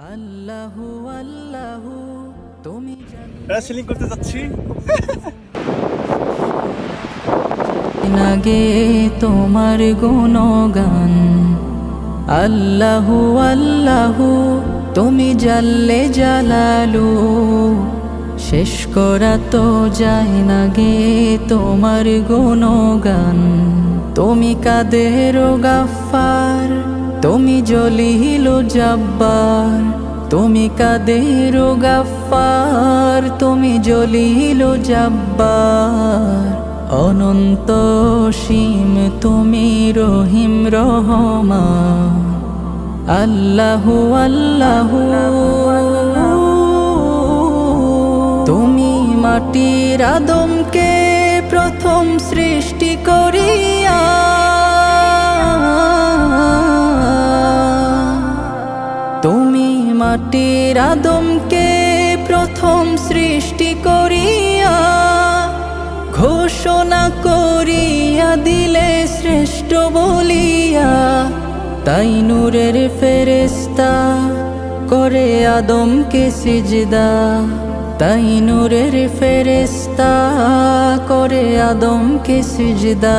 আল্লাহু আল্লাহু তুমি প্যারাসিলিং করতে যাচ্ছি। নাগে তোমার গুণগান। আল্লাহু আল্লাহু তুমি জাল্লে জালালু। শেষ করা তো যায় না গে তোমার গুণগান। তুমি কাদের গাফার তুমি জলিল জব্বার, তুমি কাদের গাফার তুমি জলিল জব্বার। অনন্ত সীম, তুমি রহিম রহমা আল্লাহু আল্লাহু। তুমি মাটির আদমকে প্রথম সৃষ্টি করিয়া মাটির আদমকে প্রথম সৃষ্টি করিয়া, ঘোষণা করিয়া দিলে শ্রেষ্ঠ বলিয়া, তাই নূরের ফেরেস্তা করে আদমকে সিজদা। তাই নূরের ফেরেস্তা করে আদমকে সিজদা।